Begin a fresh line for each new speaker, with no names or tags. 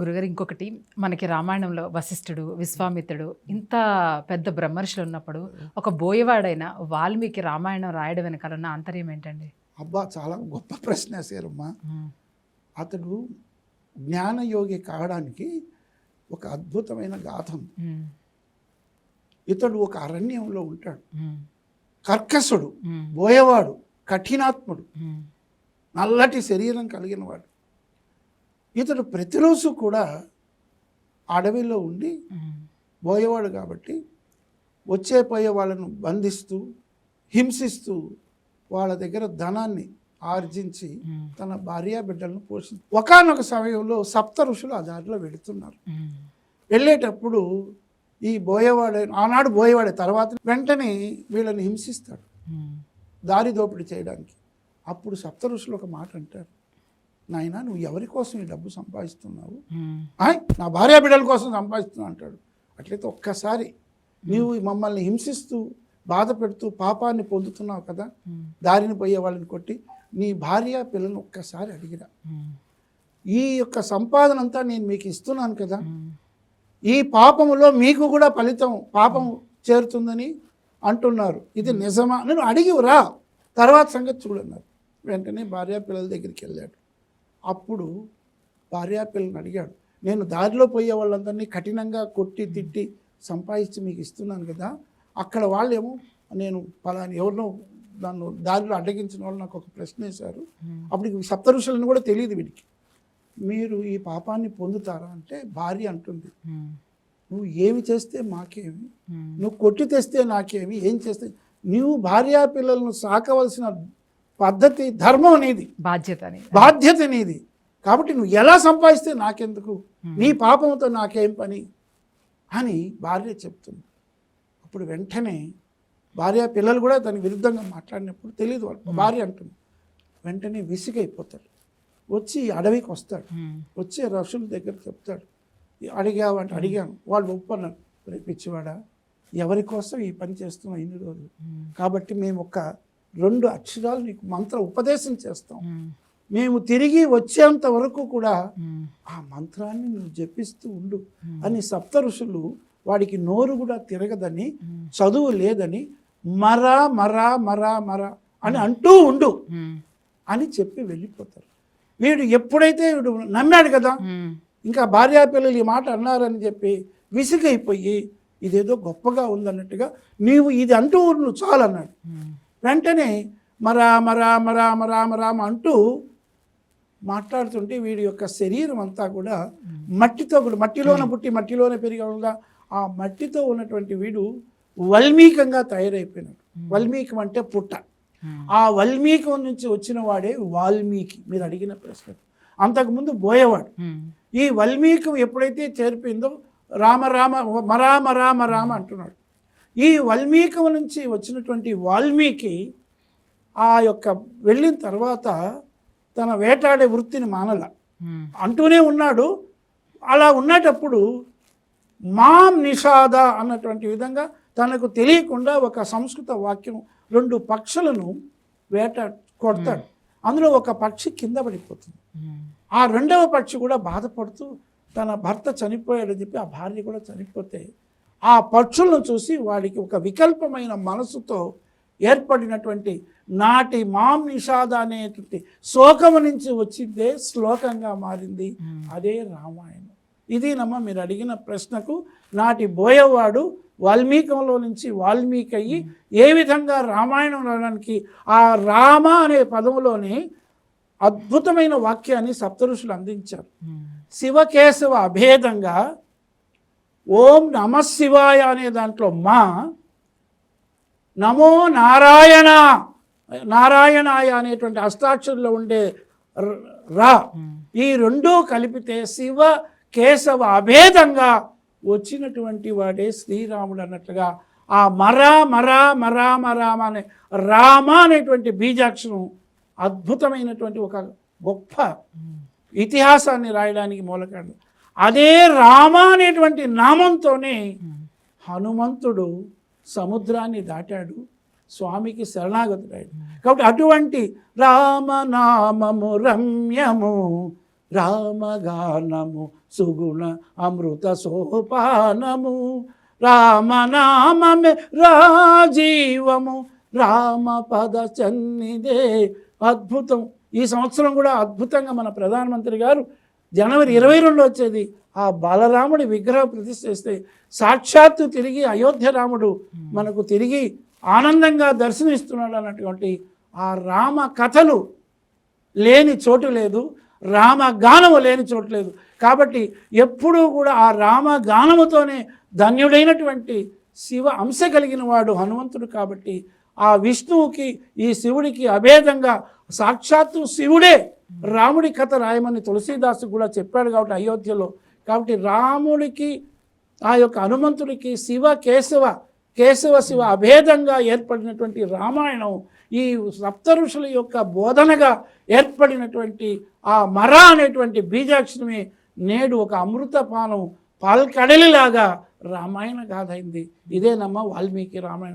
గురుగారు ఇంకొకటి మనకి రామాయణంలో వశిష్ఠుడు విశ్వామిత్రుడు ఇంత పెద్ద బ్రహ్మర్షులు ఉన్నప్పుడు ఒక బోయవాడైన వాల్మీకి రామాయణం రాయడం వెనకాల ఉన్న ఆంతర్యం ఏంటండి?
అబ్బా చాలా గొప్ప ప్రశ్న వేసారమ్మా అతడు జ్ఞానయోగి కావడానికి ఒక అద్భుతమైన గాథ. ఇతడు ఒక అరణ్యంలో ఉంటాడు. కర్కసుడు బోయవాడు కఠినాత్ముడు. నల్లటి శరీరం కలిగిన వాడు. ఇతడు ప్రతిరోజు కూడా అడవిలో ఉండి పోయేవాడు కాబట్టి వచ్చే పోయే వాళ్ళను బంధిస్తూ హింసిస్తూ వాళ్ళ దగ్గర ధనాన్ని ఆర్జించి తన భార్య బిడ్డలను పోషించి ఒకానొక సమయంలో సప్త ఋషులు ఆ దారిలో వెళుతున్నారు. వెళ్ళేటప్పుడు ఈ బోయేవాడే ఆనాడు బోయేవాడే తర్వాత వెంటనే వీళ్ళని హింసిస్తాడు. దారి దోపిడీ చేయడానికి. అప్పుడు సప్త ఋషులు ఒక మాట అంటారు. నాయన నువ్వు ఎవరి కోసం ఈ డబ్బు సంపాదిస్తున్నావు? నా భార్య బిడ్డల కోసం సంపాదిస్తున్నా అంటాడు. అట్లయితే ఒక్కసారి నీవు మమ్మల్ని హింసిస్తూ బాధ పెడుతూ పాపాన్ని పొందుతున్నావు కదా? దారిని పోయే వాళ్ళని కొట్టి నీ భార్య పిల్లను ఒక్కసారి అడిగిరా. ఈ యొక్క సంపాదన అంతా నేను మీకు ఇస్తున్నాను కదా? ఈ పాపములో మీకు కూడా ఫలితం పాపం చేరుతుందని అంటున్నారు. ఇది నిజమా? నేను అడిగి రా తర్వాత సంగతి చూడన్నారు. వెంటనే భార్యా పిల్లల దగ్గరికి వెళ్ళాడు. అప్పుడు భార్యా పిల్లల్ని అడిగాడు నేను దారిలో పోయే వాళ్ళందరినీ కఠినంగా కొట్టి తిట్టి సంపాదించి మీకు ఇస్తున్నాను కదా అక్కడ వాళ్ళేమో నేను పలాని ఎవరినో నన్ను దారిలో అడ్డగించిన వాళ్ళు నాకు ఒక ప్రశ్న వేశారు. అప్పుడు ఈ సప్త ఋషులను కూడా తెలియదు వీడికి. మీరు ఈ పాపాన్ని పొందుతారా? అంటే భార్య అంటుంది నువ్వు ఏమి చేస్తే మాకేమి? నువ్వు కొట్టి తెస్తే నాకేమి? ఏం చేస్తే? నువ్వు భార్యా పిల్లలను సాకవలసిన పద్ధతి ధర్మం అనేది.
బాధ్యత
బాధ్యత నీది కాబట్టి నువ్వు ఎలా సంపాదిస్తే నాకెందుకు? నీ పాపంతో నాకేం పని? అని భార్య చెప్తుంది. అప్పుడు వెంటనే భార్య పిల్లలు కూడా దాని విరుద్ధంగా మాట్లాడినప్పుడు తెలియదు వాళ్ళు భార్య అంటుంది. వెంటనే విసిగైపోతాడు. వచ్చి అడవికి వస్తాడు. వచ్చే రషుల దగ్గర చెప్తాడు. అడిగావు అంటే అడిగాను. వాళ్ళు ఒప్పన్నారు. "ఒరే పిచ్చివాడా ఎవరి కోసం ఈ పని చేస్తున్నావు ఇన్ని రోజులు? కాబట్టి మేము ఒక రెండు అక్షరాలు నీకు మంత్ర ఉపదేశం చేస్తాం. మేము. తిరిగి వచ్చేంత వరకు కూడా ఆ మంత్రాన్ని నువ్వు జపిస్తూ ఉండు అని సప్త ఋషులు వాడికి నోరు కూడా తిరగదని చదువు లేదని మరా మరా మరా మరా అని అంటూ ఉండు అని చెప్పి వెళ్ళిపోతారు. వీడు ఎప్పుడైతే వీడు నమ్మాడు కదా ఇంకా భార్యా పిల్లలు ఈ మాట అన్నారని చెప్పి విసిగైపోయి ఇదేదో గొప్పగా ఉందన్నట్టుగా నీవు ఇది అంటూ నువ్వు చాలన్నాడు.
ఉమ్,
వెంటనే మరా మరా మరా మరా మరామ అంటూ మాట్లాడుతుంటే వీడి యొక్క శరీరం అంతా కూడా మట్టితో కూడా మట్టిలోన పుట్టి మట్టిలోనే పెరిగా ఆ మట్టితో ఉన్నటువంటి వీడు వల్మీకంగా తయారైపోయినాడు. వల్మీకం అంటే పుట్ట. ఆ వల్మీకం నుంచి వచ్చిన వాడే వాల్మీకి. మీరు అడిగిన ప్రశ్న. అంతకుముందు బోయేవాడు. ఈ వల్మీకం ఎప్పుడైతే చేరిపోయిందో రామ రామ మరామ రామ రామ అంటున్నాడు. ఈ వల్మీకం నుంచి వచ్చినటువంటి వాల్మీకి ఆ యొక్క వెళ్ళిన తర్వాత తన వేటాడే వృత్తిని మానల. అంటూనే ఉన్నాడు. అలా ఉన్నటప్పుడు మాం నిషాద అన్నటువంటి విధంగా తనకు తెలియకుండా ఒక సంస్కృత వాక్యం రెండు పక్షులను వేట కొడతాడు. అందులో ఒక పక్షి కింద పడిపోతుంది. ఆ రెండవ పక్షి కూడా బాధపడుతూ తన భర్త చనిపోయాడని చెప్పి ఆ భార్య కూడా చనిపోతే ఆ పక్షులను చూసి వాడికి ఒక వికల్పమైన మనసుతో ఏర్పడినటువంటి నాటి మాం నిషాద అనేటువంటి శోకము నుంచి వచ్చిందే శ్లోకంగా మారింది. అదే రామాయణం. ఇది నమ్మ మీరు అడిగిన ప్రశ్నకు నాటి బోయవాడు వాల్మీకంలో నుంచి వాల్మీకి అయ్యి ఏ విధంగా రామాయణం రావడానికి ఆ రామ అనే పదములోనే అద్భుతమైన వాక్యాన్ని సప్తఋషులు అందించారు. శివకేశవ అభేదంగా ఓం నమ శివాయ అనే దాంట్లో మా నమో నారాయణ నారాయణాయ అనేటువంటి అష్టాక్షరంలో ఉండే ర- రా ఈ రెండూ కలిపితే శివ కేశవ అభేదంగా వచ్చినటువంటి వాడే శ్రీరాముడు అన్నట్లుగా ఆ మరా మరా మరా మరామ అనే రామ అనేటువంటి బీజాక్షరం అద్భుతమైనటువంటి ఒక గొప్ప ఇతిహాసాన్ని రాయడానికి మూలకారణం. అదే రామ అనేటువంటి నామంతోనే హనుమంతుడు సముద్రాన్ని దాటాడు స్వామికి శరణాగతుడాడు కాబట్టి అటువంటి రామనామము రమ్యము రామగానము సుగుణ అమృత సోపానము రామనామమే రాజీవము రామ పద చన్నిదే అద్భుతం. ఈ సంవత్సరం కూడా అద్భుతంగా మన ప్రధానమంత్రి గారు జనవరి ఇరవై రెండు వచ్చేది ఆ బాలరాముడి విగ్రహ ప్రతిష్ఠ చేస్తే సాక్షాత్తు తిరిగి అయోధ్య రాముడు మనకు తిరిగి ఆనందంగా దర్శనమిస్తున్నాడు అన్నటువంటి ఆ రామ కథలు లేని చోటు లేదు రామగానము లేని చోటు లేదు. కాబట్టి ఎప్పుడూ కూడా ఆ రామగానముతోనే ధన్యుడైనటువంటి శివ అంశ కలిగిన వాడు హనుమంతుడు కాబట్టి ఆ విష్ణువుకి ఈ శివుడికి అభేదంగా సాక్షాత్తు శివుడే రాముడి కథ రాయమని తులసీదాసు కూడా చెప్పాడు కాబట్టి అయోధ్యలో. కాబట్టి రాముడికి ఆ యొక్క హనుమంతుడికి శివ కేశవ కేశవ శివ అభేదంగా ఏర్పడినటువంటి రామాయణం ఈ సప్త ఋషుల యొక్క బోధనగా ఏర్పడినటువంటి ఆ మర అనేటువంటి బీజాక్షరమే నేడు ఒక అమృతపానం పాల్కడలిలాగా రామాయణ గాథ అయింది. ఇదేనమ్మా వాల్మీకి రామాయణం.